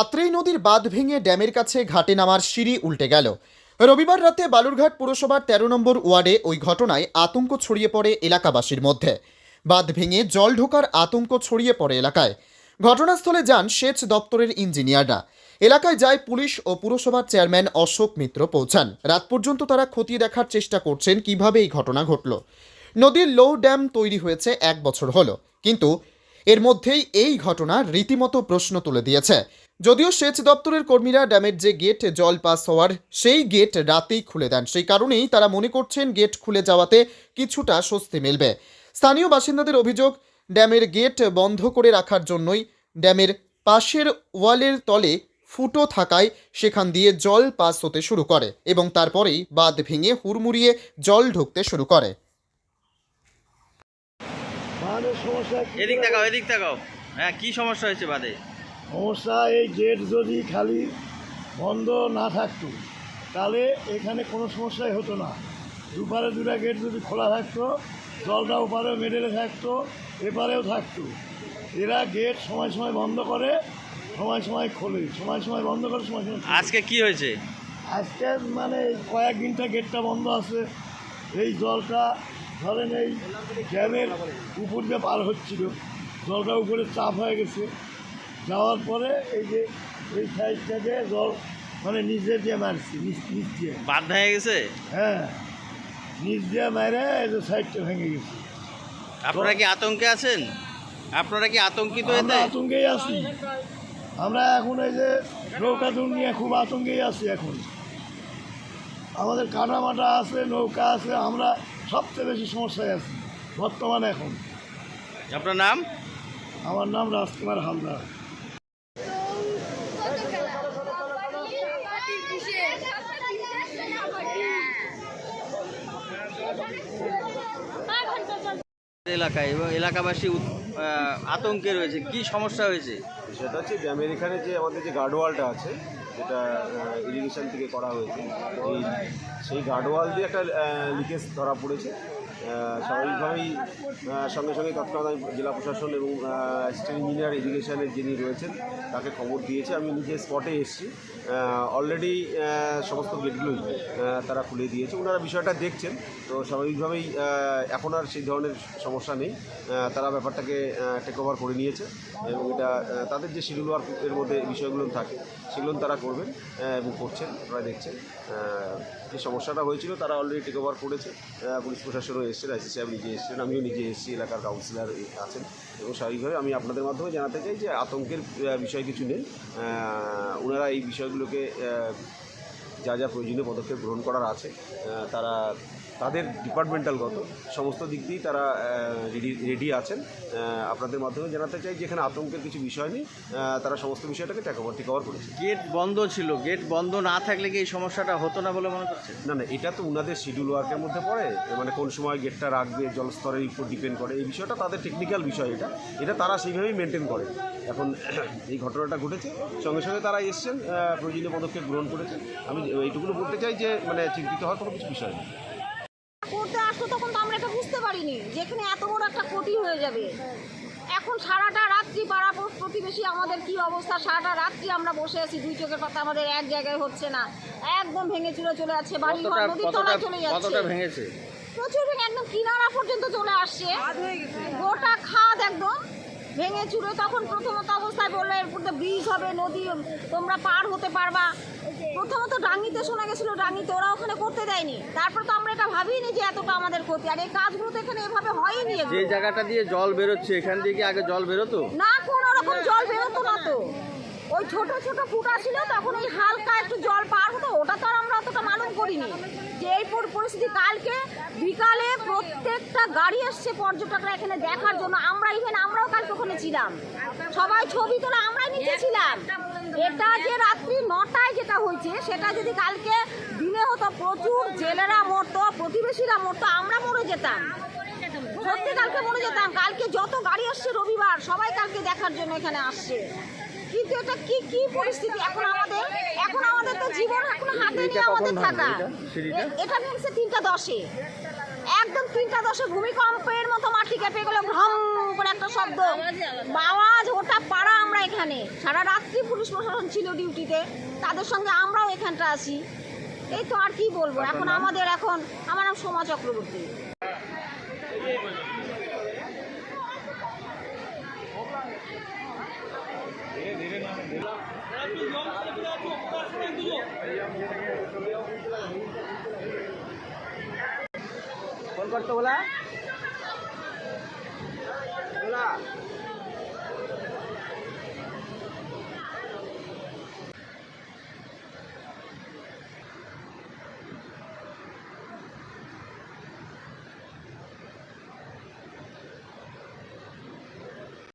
আত্রেই নদীর বাঁধ ভেঙে ড্যামের কাছে ঘাটে নামার সিঁড়ি উল্টে গেল। রবিবার রাতে বালুরঘাট পুরসভার তেরো নম্বর ওয়ার্ডে ওই ঘটনায় আতঙ্ক ছড়িয়ে পড়ে এলাকাবাসীর মধ্যে। বাঁধ ভেঙে জল ঢোকার আতঙ্ক ছড়িয়ে পড়ে এলাকায়। ঘটনাস্থলে যান সেচ দপ্তরের ইঞ্জিনিয়াররা। এলাকায় যায় পুলিশ ও পুরসভার চেয়ারম্যান অশোক মিত্র পৌঁছান। রাত পর্যন্ত তারা খতিয়ে দেখার চেষ্টা করছেন কীভাবে এই ঘটনা ঘটল। নদীর লো ড্যাম তৈরি হয়েছে এক বছর হলো। কিন্তু এর মধ্যেই এই ঘটনা রীতিমতো প্রশ্ন তুলে দিয়েছে। যদিও সেচ দপ্তরের কর্মীরা ড্যামের যে গেট জল পাস হওয়ার সেই গেট রাতেই খুলে দেন। সেই কারণেই তারা মনে করছেন গেট খুলে যাওয়াতে কিছুটা স্বস্তি মিলবে। স্থানীয় বাসিন্দাদের অভিযোগ ড্যামের গেট বন্ধ করে রাখার জন্যই ড্যামের পাশের ওয়ালের তলে ফুটো থাকায় সেখান দিয়ে জল পাস হতে শুরু করে এবং তারপরেই বাঁধ ভেঙে হুড়মুড়িয়ে জল ঢুকতে শুরু করে। এদিক তাকাও এদিক তাকাও। হ্যাঁ কি সমস্যা হয়েছে বাদে সমস্যা এই গেট যদি খালি বন্ধ না থাকতো তাহলে এখানে কোনো সমস্যাই হতো না। দুপারে দুটা গেট যদি খোলা থাকতো জলটা ওপারে মেডেলে থাকতো এপারেও থাকতো। এরা গেট সময় সময় বন্ধ করে সময় সময় খোলে সময় সময় বন্ধ করে সময় সময় আজকে কি হয়েছে? আজকে মানে কয়েকদিনটা গেটটা বন্ধ আছে। এই জলটা ধরেন এই ড্যামের উপর দিয়ে পার হচ্ছিল। জলটা উপরে চাপ হয়ে গেছে। যাওয়ার পরে এই যে এই সাইড থেকে জল মানে নিজে দিয়ে মারছি নিচ নিচ দিয়ে। বাদ ভেঙে গেছে? হ্যাঁ। নিচ দিয়ে মেরে এই যে সাইডটা ভেঙে গেছে। আপনারা কি আতঙ্কে আছেন? আপনারা কি আতঙ্কিত এতে? আতঙ্কেই আছি। আমরা এখন এই যে নৌকা নিয়ে খুব আতঙ্কেই আছি এখন। আমাদের কাটামাটা আছে নৌকা আছে আমরা সবচেয়ে বেশি সমস্যায় আছি বর্তমানে এখন। আপনার নাম? আমার নাম রাজকুমার হালদার। এলাকায় এবং এলাকাবাসী আতঙ্কে রয়েছে। কি সমস্যা হয়েছে? সেটা হচ্ছে ড্যামের এখানে যে আমাদের যে গার্ডওয়ালটা আছে, যেটা ইরিগেশন থেকে করা হয়েছে সেই গার্ডওয়াল দিয়ে একটা লিকেজ ধরা পড়েছে। স্বাভাবিকভাবেই সঙ্গে সঙ্গে আমি জেলা প্রশাসন এবং অ্যাসিস্ট্যান্ট ইঞ্জিনিয়ার এডুকেশনের যিনি রয়েছেন, তাকে খবর দিয়েছে। আমি নিজে স্পটে এসেছি। অলরেডি সমস্ত গেটগুলোই তারা খুলে দিয়েছে। ওনারা বিষয়টা দেখছেন। তো স্বাভাবিকভাবেই এখন আর সেই ধরনের সমস্যা নেই। তারা ব্যাপারটাকে টেক ওভার করে নিয়েছে। এবং এটা তাদের যে শিডিউল ওয়ার্কের মধ্যে বিষয়গুলো থাকে, সেগুলো তারা করবেন এবং করছেন আপনারা দেখছেন। যে সমস্যাটা হয়েছিল, তারা অলরেডি টেক ওভার করেছে। পুলিশ প্রশাসনও এসছেন আইসি সাহেব নিজে এসছেন আমিও নিজে এসেছি, এলাকার কাউন্সিলার আছেন। এবং স্বাভাবিকভাবে আমি আপনাদের মাধ্যমে জানাতে চাই যে আতঙ্কের বিষয় কিছু নেই। ওনারা এই বিষয়গুলোকে যা যা প্রয়োজনীয় পদক্ষেপ গ্রহণ করার আছে তারা তাদের ডিপার্টমেন্টালগত সমস্ত দিক দিয়েই তারা রেডি রেডি আছেন। আপনাদের মাধ্যমে জানাতে চাই যে এখানে আতঙ্কের কিছু বিষয় নেই তারা সমস্ত বিষয়টাকে টেক ওভার টেক ওভার করেছে। গেট বন্ধ ছিল গেট বন্ধ না থাকলে কি এই সমস্যাটা হতো না বলে মনে করছেন? না না এটা তো ওনাদের শিডিউল ওয়ার্কের মধ্যে পড়ে মানে কোন সময় গেটটা রাখবে জলস্তরের উপর ডিপেন্ড করে এই বিষয়টা তাদের টেকনিক্যাল বিষয় এটা। এটা তারা সেইভাবেই মেনটেন করে। এখন এই ঘটনাটা ঘটেছে সঙ্গে সঙ্গে তারা এসছেন প্রয়োজনীয় পদক্ষেপ গ্রহণ করেছেন। আমি এইটুকুনো বলতে চাই যে মানে চিন্তিত হওয়ার কোনো কিছু বিষয় নেই করতে আসতো তখন তো আমরা এটা বুঝতে পারিনি যেখানে এত বড় একটা ক্ষতি হয়ে যাবে। এখন সারাটা রাত্রি পাড়া প্রতিবেশী আমাদের কি অবস্থা? সারাটা রাত্রি আমরা বসে আছি দুই চোখের কথা আমাদের এক জায়গায় হচ্ছে না। একদম ভেঙে চুরে চলে যাচ্ছে বাড়ি ঘর নদীর তলায় চলে যাচ্ছে। প্রচুর ভেঙে একদম কিনারা পর্যন্ত চলে আসছে। গোটা খাদ একদম ভেঙে চুরে তখন প্রথমত অবস্থায় বলল এরপর তো ব্রিজ হবে নদী তোমরা পার হতে পারবা। প্রথমত ডাঙ্গিতে শোনা গেছিল ডাঙ্গিতে ওরা ওখানে করতে দেয়নি। তারপর তো আমরা এটা ভাবিনি যে এতটা আমাদের ক্ষতি। আর এই কাজগুলো তো এখানে এভাবে হয়নি যে জায়গাটা দিয়ে জল বেরোচ্ছে এখান দিয়ে কি আগে জল বেরোতো? না কোনো রকম জল বেরোতো না তো। ওই ছোট ছোট ফুটা ছিল তখন ওই হালকা একটু জল পার হতো ওটা তো আর আমরা অতটা মালুম করিনি। যে এই পরিস্থিতি কালকে বিকালে প্রত্যেকটা গাড়ি এসছে পর্যটকরা এখানে দেখার জন্য। আমরা ইভেন আমরাও কালকে ওখানে ছিলাম। সবাই ছবি তোলা আমরাই নিচে ছিলাম। এটা যে রাত্রি নটায় যেটা হয়েছে, সেটা যদি কালকে দিনে হতো, প্রচুর জেলেরা মরতো, প্রতিবেশীরা মরতো, আমরা মরে যেতাম। সত্যি কালকে মরে যেতাম। কালকে যত গাড়ি আসছে রবিবার, সবাই কালকে দেখার জন্য এখানে আসছে। কিন্তু এটা কি কি পরিস্থিতি? এখন আমাদের এখন আমাদের তো জীবন এখন হাতে নিয়ে আমাদের থাকা। এটা? ভেঙছে তিনটা দশে। একদম তিনটা দশে ভূমিকম্পের মতো মাটি কেঁপে গেলো ভ্রম করে একটা শব্দ। আওয়াজ ওটা পাড়া আমরা এখানে। সারা রাত্রি পুলিশ প্রশাসন ছিল ডিউটিতে। তাদের সঙ্গে আমরাও এখানটা আছি। এই তো আর কি বলব? এখন আমাদের এখন আমার নাম সোমা চক্রবর্তী। করতো বলা? বলা।